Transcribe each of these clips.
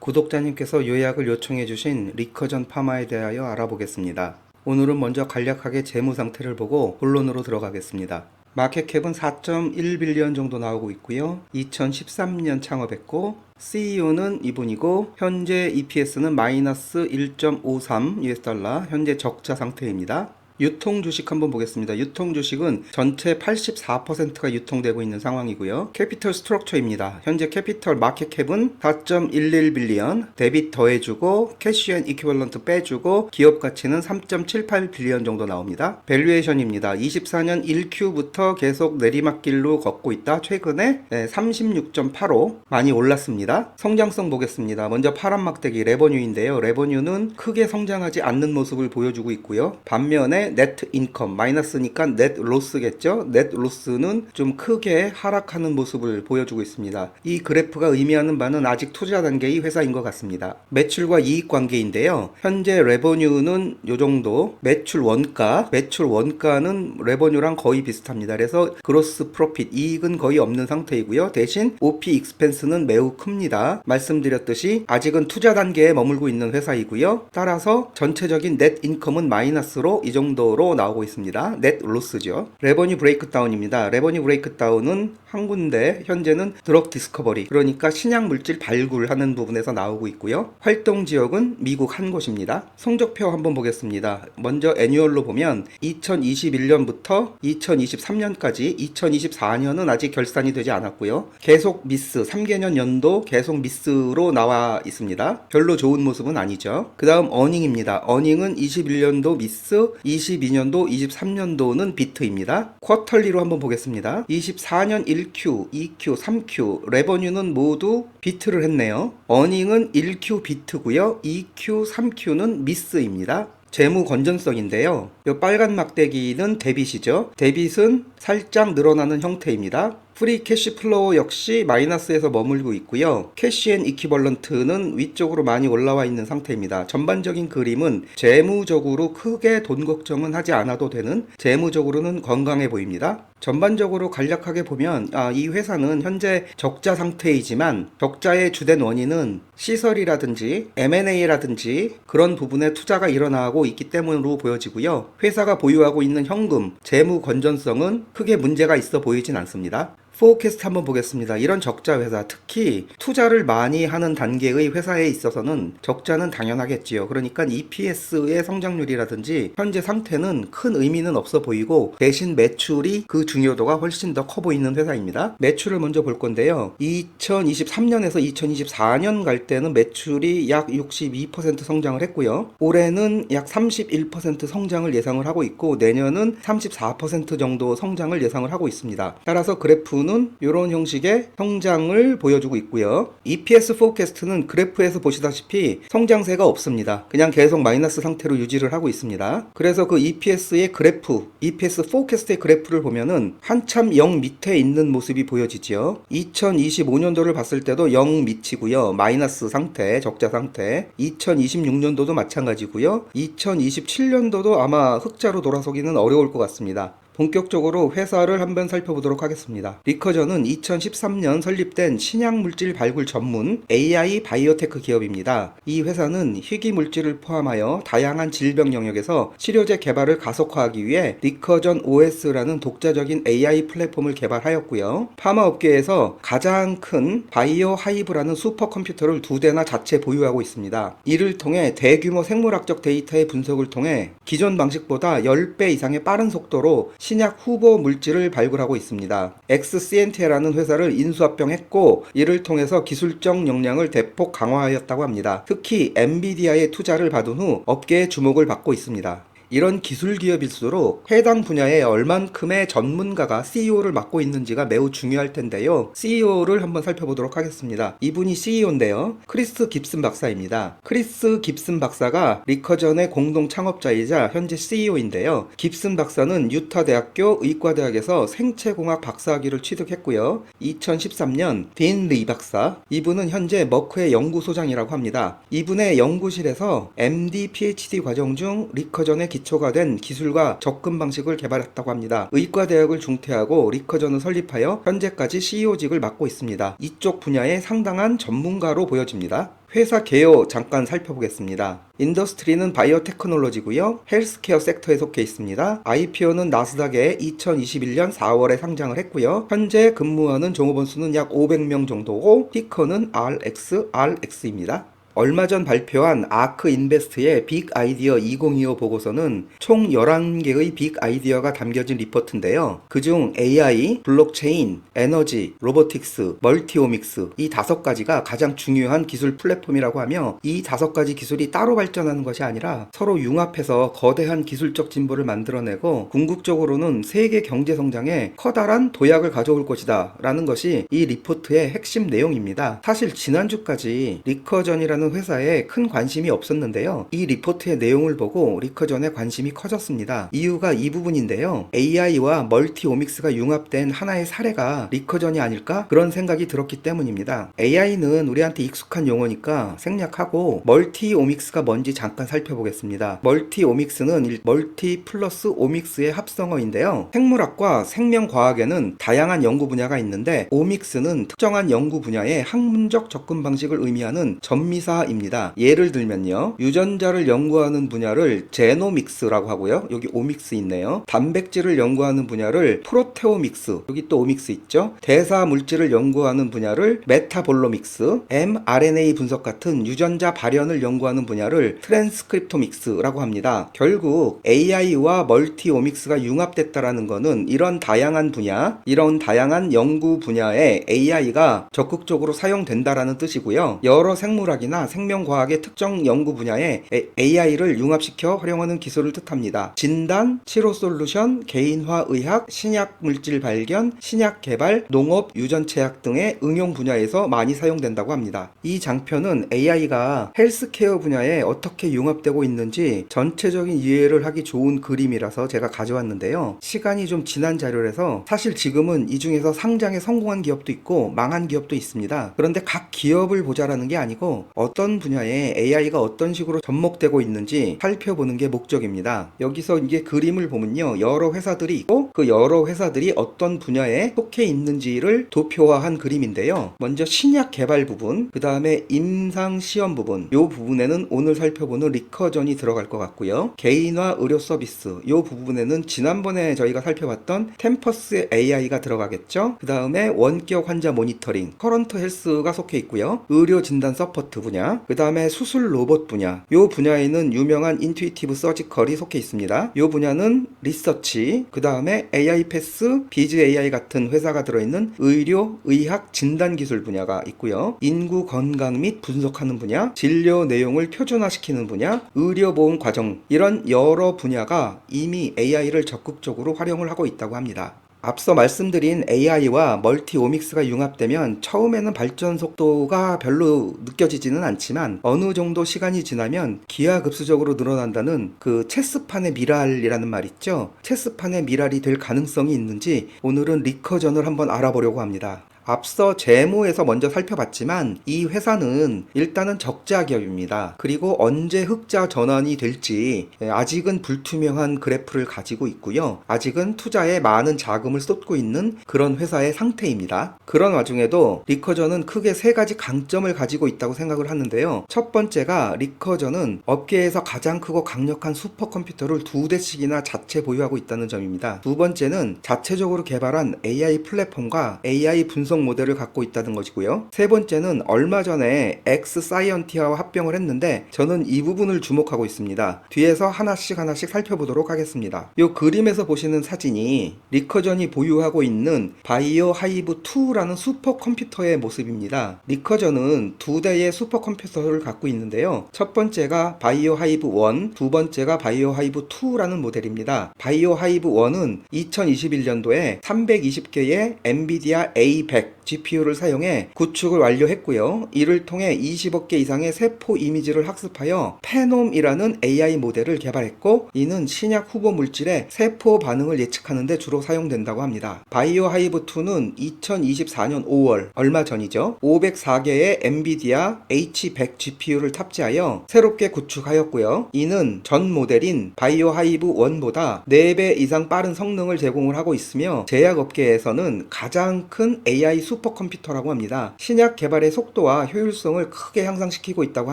구독자님께서 요약을 요청해 주신 리커전 파마에 대하여 알아보겠습니다. 오늘은 먼저 간략하게 재무 상태를 보고 본론으로 들어가겠습니다. 마켓캡은 4.1빌리언 정도 나오고 있고요. 2013년 창업했고 CEO는 이분이고 현재 EPS는 마이너스 1.53 US 달러 현재 적자 상태입니다. 유통 주식 한번 보겠습니다. 유통 주식은 전체 84%가 유통되고 있는 상황이고요. 캐피털 스트럭처입니다. 현재 캐피털 마켓 캡은 4.11 빌리언, 데빗 더해주고 캐시 앤 이퀴벌런트 빼주고 기업 가치는 3.78 빌리언 정도 나옵니다. 밸류에이션입니다. 24년 1Q부터 계속 내리막길로 걷고 있다. 최근에 36.85 많이 올랐습니다. 성장성 보겠습니다. 먼저 파란 막대기 레버뉴인데요. 레버뉴는 크게 성장하지 않는 모습을 보여주고 있고요. 반면에 네트 인컴 마이너스니까 넷 로스겠죠. 넷 로스는 좀 크게 하락하는 모습을 보여주고 있습니다. 이 그래프가 의미하는 바는 아직 투자 단계의 회사인 것 같습니다. 매출과 이익 관계인데요. 현재 레버뉴는 요 정도, 매출 원가, 매출 원가는 레버뉴랑 거의 비슷합니다. 그래서 그로스 프로핏 이익은 거의 없는 상태이고요. 대신 OP 익스펜스는 매우 큽니다. 말씀드렸듯이 아직은 투자 단계에 머물고 있는 회사이고요. 따라서 전체적인 넷 인컴은 마이너스로 이 정도 로 나오고 있습니다. 넷 로스죠. 레버뉴 브레이크 다운입니다. 레버뉴 브레이크 다운은 한 군데 현재는 드럭 디스커버리 그러니까 신약 물질 발굴하는 부분에서 나오고 있고요. 활동 지역은 미국 한 곳입니다. 성적표 한번 보겠습니다. 먼저 애뉴얼로 보면 2021년부터 2023년까지 2024년은 아직 결산이 되지 않았고요. 계속 미스 3개년 연도 계속 미스로 나와 있습니다. 별로 좋은 모습은 아니죠. 그 다음 어닝입니다. 어닝은 21년도 미스, 22년도, 23년도는 비트입니다. 쿼털리로 한번 보겠습니다. 24년 1Q, 2Q, 3Q 레버뉴는 모두 비트를 했네요. 어닝은 1Q 비트고요. 2Q, 3Q는 미스입니다. 재무 건전성인데요. 이 빨간 막대기는 데빗이죠. 데빗은 살짝 늘어나는 형태입니다. 프리 캐시 플로우 역시 마이너스에서 머물고 있고요. 캐시 앤 이퀴벌런트는 위쪽으로 많이 올라와 있는 상태입니다. 전반적인 그림은 재무적으로 크게 돈 걱정은 하지 않아도 되는 재무적으로는 건강해 보입니다. 전반적으로 간략하게 보면 아, 이 회사는 현재 적자 상태이지만 적자의 주된 원인은 시설이라든지 M&A라든지 그런 부분에 투자가 일어나고 있기 때문으로 보여지고요. 회사가 보유하고 있는 현금, 재무 건전성은 크게 문제가 있어 보이진 않습니다. 포캐스트 한번 보겠습니다. 이런 적자 회사, 특히 투자를 많이 하는 단계의 회사에 있어서는 적자는 당연하겠지요. 그러니까 EPS의 성장률이라든지 현재 상태는 큰 의미는 없어 보이고 대신 매출이 그 중요도가 훨씬 더 커 보이는 회사입니다. 매출을 먼저 볼 건데요. 2023년에서 2024년 갈 때는 매출이 약 62% 성장을 했고요. 올해는 약 31% 성장을 예상을 하고 있고 내년은 34% 정도 성장을 예상을 하고 있습니다. 따라서 그래프는 이런 형식의 성장을 보여주고 있고요. EPS 포캐스트는 그래프에서 보시다시피 성장세가 없습니다. 그냥 계속 마이너스 상태로 유지를 하고 있습니다. 그래서 그 EPS의 그래프, EPS 포캐스트의 그래프를 보면은 한참 0 밑에 있는 모습이 보여지죠. 2025년도를 봤을 때도 0 밑이고요. 마이너스 상태, 적자 상태. 2026년도도 마찬가지고요. 2027년도도 아마 흑자로 돌아서기는 어려울 것 같습니다. 본격적으로 회사를 한번 살펴보도록 하겠습니다. 리커전은 2013년 설립된 신약 물질 발굴 전문 AI 바이오테크 기업입니다. 이 회사는 희귀 물질을 포함하여 다양한 질병 영역에서 치료제 개발을 가속화하기 위해 리커전 OS라는 독자적인 AI 플랫폼을 개발하였고요. 파마 업계에서 가장 큰 바이오 하이브라는 슈퍼컴퓨터를 두 대나 자체 보유하고 있습니다. 이를 통해 대규모 생물학적 데이터의 분석을 통해 기존 방식보다 10배 이상의 빠른 속도로 신약 후보 물질을 발굴하고 있습니다. 엑스시엔티라는 회사를 인수합병했고 이를 통해서 기술적 역량을 대폭 강화하였다고 합니다. 특히 엔비디아의 투자를 받은 후 업계의 주목을 받고 있습니다. 이런 기술 기업일수록 해당 분야에 얼만큼의 전문가가 CEO를 맡고 있는지가 매우 중요할 텐데요. CEO를 한번 살펴보도록 하겠습니다. 이분이 CEO인데요. 크리스 깁슨 박사입니다. 크리스 깁슨 박사가 리커전의 공동 창업자이자 현재 CEO인데요. 깁슨 박사는 유타 대학교 의과대학에서 생체공학 박사학위를 취득했고요. 2013년 딘 리 박사, 이분은 현재 머크의 연구소장이라고 합니다. 이분의 연구실에서 MD, PhD 과정 중 리커전의 기 초가 된 기술과 접근 방식을 개발했다고 합니다. 의과 대학을 중퇴하고 리커전을 설립하여 현재까지 CEO직을 맡고 있습니다. 이쪽 분야의 상당한 전문가로 보여집니다. 회사 개요 잠깐 살펴보겠습니다. 인더스트리는 바이오 테크놀로지고요. 헬스케어 섹터에 속해 있습니다. IPO는 나스닥에 2021년 4월에 상장을 했고요. 현재 근무하는 종업원 수는 약 500명 정도고 티커는 RX, RX입니다. 얼마 전 발표한 아크 인베스트의 빅 아이디어 2025 보고서는 총 11개의 빅 아이디어가 담겨진 리포트인데요. 그중 AI, 블록체인, 에너지, 로보틱스, 멀티오믹스 이 다섯 가지가 가장 중요한 기술 플랫폼이라고 하며 이 다섯 가지 기술이 따로 발전하는 것이 아니라 서로 융합해서 거대한 기술적 진보를 만들어내고 궁극적으로는 세계 경제 성장에 커다란 도약을 가져올 것이다 라는 것이 이 리포트의 핵심 내용입니다. 사실 지난주까지 리커전이라는 회사에 큰 관심이 없었는데요. 이 리포트의 내용을 보고 리커전에 관심이 커졌습니다. 이유가 이 부분인데요. AI와 멀티오믹스가 융합된 하나의 사례가 리커전이 아닐까? 그런 생각이 들었기 때문입니다. AI는 우리한테 익숙한 용어니까 생략하고 멀티오믹스가 뭔지 잠깐 살펴보겠습니다. 멀티오믹스는 일- 멀티 플러스 오믹스의 합성어인데요. 생물학과 생명과학에는 다양한 연구 분야가 있는데 오믹스는 특정한 연구 분야의 학문적 접근 방식을 의미하는 전미사 입니다. 예를 들면요. 유전자를 연구하는 분야를 제노믹스라고 하고요. 여기 오믹스 있네요. 단백질을 연구하는 분야를 프로테오믹스. 여기 또 오믹스 있죠. 대사 물질을 연구하는 분야를 메타볼로믹스, mRNA 분석 같은 유전자 발현을 연구하는 분야를 트랜스크립토믹스라고 합니다. 결국 AI와 멀티오믹스가 융합됐다라는 것은 이런 다양한 분야, 이런 다양한 연구 분야에 AI가 적극적으로 사용된다라는 뜻이고요. 여러 생물학이나 생명과학의 특정 연구 분야에 AI를 융합시켜 활용하는 기술을 뜻합니다. 진단, 치료 솔루션, 개인화 의학, 신약 물질 발견, 신약 개발, 농업, 유전체약 등의 응용 분야에서 많이 사용된다고 합니다. 이 장편은 AI가 헬스케어 분야에 어떻게 융합되고 있는지 전체적인 이해를 하기 좋은 그림이라서 제가 가져왔는데요. 시간이 좀 지난 자료라서 사실 지금은 이 중에서 상장에 성공한 기업도 있고 망한 기업도 있습니다. 그런데 각 기업을 보자라는 게 아니고 어떤 분야에 AI가 어떤 식으로 접목되고 있는지 살펴보는 게 목적입니다. 여기서 이게 그림을 보면요. 여러 회사들이 있고 그 여러 회사들이 어떤 분야에 속해 있는지를 도표화한 그림인데요. 먼저 신약 개발 부분, 그 다음에 임상 시험 부분, 요 부분에는 오늘 살펴보는 리커전이 들어갈 것 같고요. 개인화 의료 서비스, 요 부분에는 지난번에 저희가 살펴봤던 템퍼스 AI가 들어가겠죠. 그 다음에 원격 환자 모니터링, 커런트 헬스가 속해 있고요. 의료 진단 서포트 분야, 그 다음에 수술 로봇 분야, 요 분야에는 유명한 인투이티브 서지컬이 속해 있습니다. 요 분야는 리서치, 그 다음에 AI 패스, 비즈 AI 같은 회사가 들어있는 의료, 의학, 진단 기술 분야가 있고요. 인구 건강 및 분석하는 분야, 진료 내용을 표준화시키는 분야, 의료보험 과정 이런 여러 분야가 이미 AI를 적극적으로 활용을 하고 있다고 합니다. 앞서 말씀드린 AI와 멀티오믹스가 융합되면 처음에는 발전 속도가 별로 느껴지지는 않지만 어느 정도 시간이 지나면 기하급수적으로 늘어난다는 그 체스판의 미랄이라는 말 있죠. 체스판의 미랄이 될 가능성이 있는지 오늘은 리커전을 한번 알아보려고 합니다. 앞서 재무에서 먼저 살펴봤지만 이 회사는 일단은 적자 기업입니다. 그리고 언제 흑자 전환이 될지 아직은 불투명한 그래프를 가지고 있고요. 아직은 투자에 많은 자금을 쏟고 있는 그런 회사의 상태입니다. 그런 와중에도 리커전은 크게 세 가지 강점을 가지고 있다고 생각을 하는데요. 첫 번째가 리커전은 업계에서 가장 크고 강력한 슈퍼컴퓨터를 두 대씩이나 자체 보유하고 있다는 점입니다. 두 번째는 자체적으로 개발한 AI 플랫폼과 AI 분석 모델을 갖고 있다는 것이고요. 세 번째는 얼마 전에 엑스 사이언티아와 합병을 했는데 저는 이 부분을 주목하고 있습니다. 뒤에서 하나씩 하나씩 살펴보도록 하겠습니다. 이 그림에서 보시는 사진이 리커전이 보유하고 있는 바이오 하이브 2라는 슈퍼컴퓨터의 모습입니다. 리커전은 두 대의 슈퍼컴퓨터를 갖고 있는데요. 첫 번째가 바이오 하이브 1, 두 번째가 바이오 하이브 2라는 모델입니다. 바이오 하이브 1은 2021년도에 320개의 엔비디아 A100 GPU를 사용해 구축을 완료했고요. 이를 통해 20억 개 이상의 세포 이미지를 학습하여 페놈이라는 AI 모델을 개발했고 이는 신약 후보 물질의 세포 반응을 예측하는 데 주로 사용된다고 합니다. 바이오 하이브 2는 2024년 5월 얼마 전이죠. 504개의 엔비디아 H100 GPU를 탑재하여 새롭게 구축하였고요. 이는 전 모델인 바이오 하이브 1보다 4배 이상 빠른 성능을 제공을 하고 있으며 제약업계에서는 가장 큰 AI AI 슈퍼컴퓨터라고 합니다. 신약 개발의 속도와 효율성을 크게 향상시키고 있다고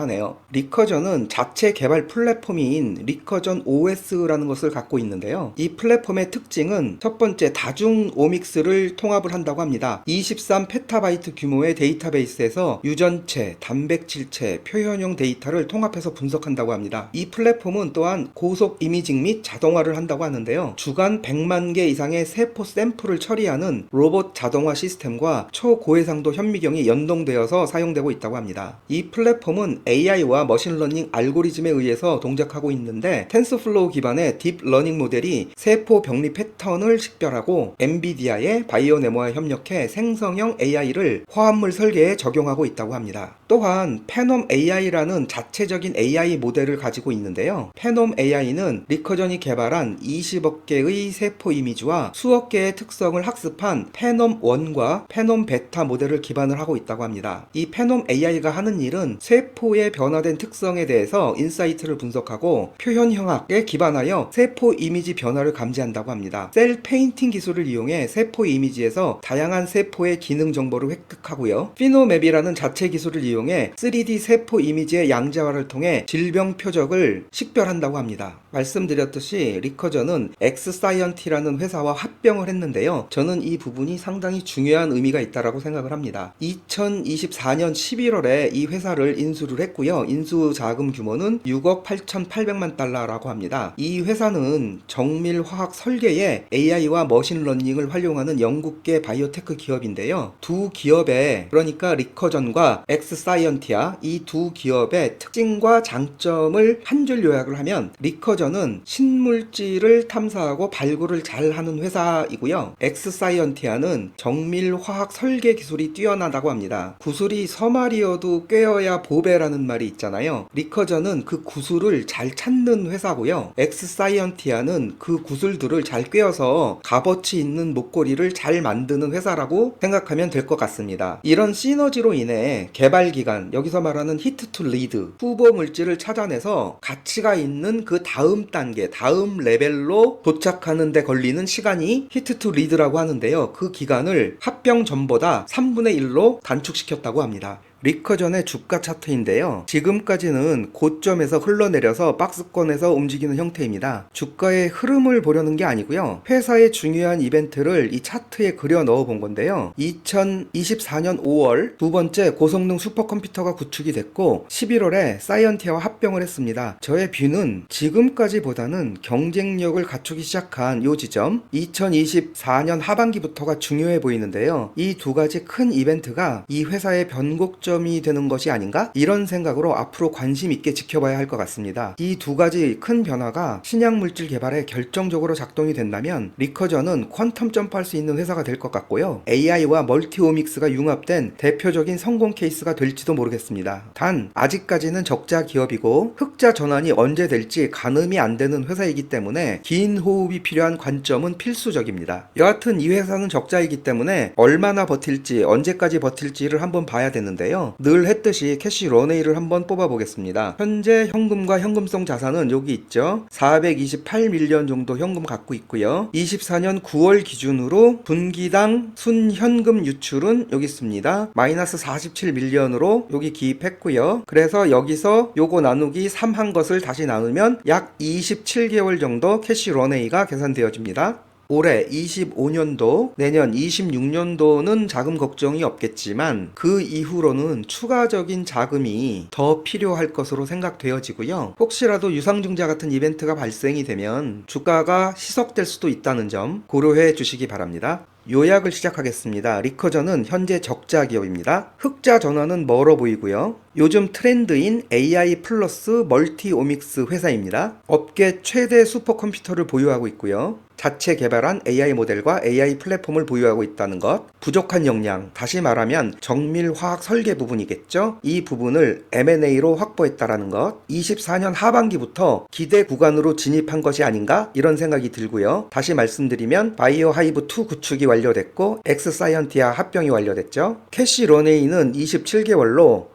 하네요. 리커전은 자체 개발 플랫폼인 리커전 OS라는 것을 갖고 있는데요. 이 플랫폼의 특징은 첫 번째 다중 오믹스를 통합을 한다고 합니다. 23 페타바이트 규모의 데이터베이스에서 유전체, 단백질체, 표현형 데이터를 통합해서 분석한다고 합니다. 이 플랫폼은 또한 고속 이미징 및 자동화를 한다고 하는데요. 주간 100만 개 이상의 세포 샘플을 처리하는 로봇 자동화 시스템과 초고해상도 현미경이 연동되어서 사용되고 있다고 합니다. 이 플랫폼은 AI와 머신러닝 알고리즘에 의해서 동작하고 있는데 텐스플로우 기반의 딥러닝 모델이 세포 병리 패턴을 식별하고 엔비디아의 바이오네모와 협력해 생성형 AI를 화합물 설계에 적용하고 있다고 합니다. 또한 페놈 AI라는 자체적인 AI 모델을 가지고 있는데요. 페놈 AI는 리커전이 개발한 20억 개의 세포 이미지와 수억 개의 특성을 학습한 페놈 1과 페놈 베타 모델을 기반을 하고 있다고 합니다. 이 페놈 AI가 하는 일은 세포의 변화된 특성에 대해서 인사이트를 분석하고 표현 형학에 기반하여 세포 이미지 변화를 감지한다고 합니다. 셀 페인팅 기술을 이용해 세포 이미지에서 다양한 세포의 기능 정보를 획득하고요. 피노맵이라는 자체 기술을 이용해 3D 세포 이미지의 양자화를 통해 질병 표적을 식별한다고 합니다. 말씀드렸듯이 리커전은 엑스사이언티라는 회사와 합병을 했는데요. 저는 이 부분이 상당히 중요한 의미가 있다라고 생각을 합니다. 2024년 11월에 이 회사를 인수를 했고요. 인수 자금 규모는 6억 8,800만 달러라고 합니다. 이 회사는 정밀 화학 설계에 AI와 머신러닝을 활용하는 영국계 바이오테크 기업인데요. 두 기업의 그러니까 리커전과 엑스사이언티아 이 두 기업의 특징과 장점을 한 줄 요약을 하면 리커 전은 신물질을 탐사하고 발굴을 잘 하는 회사이고요. 엑스사이언티아는 정밀 화학 설계 기술이 뛰어나다고 합니다. 구슬이 서말이어도 꿰어야 보배라는 말이 있잖아요. 리커전은 그 구슬을 잘 찾는 회사고요. 엑스사이언티아는 그 구슬들을 잘 꿰어서 값어치 있는 목걸이를 잘 만드는 회사라고 생각하면 될 것 같습니다. 이런 시너지로 인해 개발 기간, 여기서 말하는 히트 투 리드, 후보 물질을 찾아내서 가치가 있는 그 다음 단계, 다음 레벨로 도착하는 데 걸리는 시간이 히트 투 리드라고 하는데요. 그 기간을 합병 전보다 3분의 1로 단축시켰다고 합니다. 리커전의 주가 차트인데요. 지금까지는 고점에서 흘러내려서 박스권에서 움직이는 형태입니다. 주가의 흐름을 보려는 게 아니고요. 회사의 중요한 이벤트를 이 차트에 그려 넣어 본 건데요. 2024년 5월 두 번째 고성능 슈퍼컴퓨터가 구축이 됐고 11월에 사이언티아와 합병을 했습니다. 저의 뷰는 지금까지보다는 경쟁력을 갖추기 시작한 요 지점 2024년 하반기부터가 중요해 보이는데요. 이 두 가지 큰 이벤트가 이 회사의 변곡점 점이 되는 것이 아닌가? 이런 생각으로 앞으로 관심 있게 지켜봐야 할 것 같습니다. 이 두 가지 큰 변화가 신약 물질 개발에 결정적으로 작동이 된다면 리커전은 퀀텀 점프할 수 있는 회사가 될 것 같고요. AI와 멀티오믹스가 융합된 대표적인 성공 케이스가 될지도 모르겠습니다. 단 아직까지는 적자 기업이고 흑자 전환이 언제 될지 가늠이 안 되는 회사이기 때문에 긴 호흡이 필요한 관점은 필수적입니다. 여하튼 이 회사는 적자이기 때문에 얼마나 버틸지 언제까지 버틸지를 한번 봐야 되는데요. 늘 했듯이 캐시 런웨이를 한번 뽑아보겠습니다. 현재 현금과 현금성 자산은 여기 있죠. 428밀리언 정도 현금 갖고 있고요. 24년 9월 기준으로 분기당 순현금 유출은 여기 있습니다. 마이너스 47밀리언으로 여기 기입했고요. 그래서 여기서 요거 나누기 3 한 것을 다시 나누면 약 27개월 정도 캐시 런웨이가 계산되어집니다. 올해 25년도, 내년 26년도는 자금 걱정이 없겠지만 그 이후로는 추가적인 자금이 더 필요할 것으로 생각되어지고요. 혹시라도 유상증자 같은 이벤트가 발생이 되면 주가가 희석될 수도 있다는 점 고려해 주시기 바랍니다. 요약을 시작하겠습니다. 리커전은 현재 적자 기업입니다. 흑자 전환은 멀어 보이고요. 요즘 트렌드인 AI 플러스 멀티 오믹스 회사입니다. 업계 최대 슈퍼컴퓨터를 보유하고 있고요. 자체 개발한 AI 모델과 AI 플랫폼을 보유하고 있다는 것, 부족한 역량, 다시 말하면 정밀 화학 설계 부분이겠죠. 이 부분을 M&A로 확보했다라는 것, 24년 하반기부터 기대 구간으로 진입한 것이 아닌가 이런 생각이 들고요. 다시 말씀드리면 바이오 하이브 2 구축이 완료됐고 엑스사이언티아 합병이 완료됐죠. 캐시 런웨이는 27개월로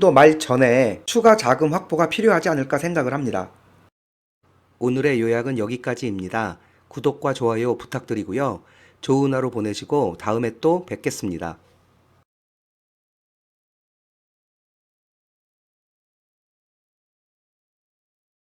내년도 말 전에 추가 자금 확보가 필요하지 않을까 생각을 합니다. 오늘의 요약은 여기까지입니다. 구독과 좋아요 부탁드리고요. 좋은 하루 보내시고 다음에 또 뵙겠습니다.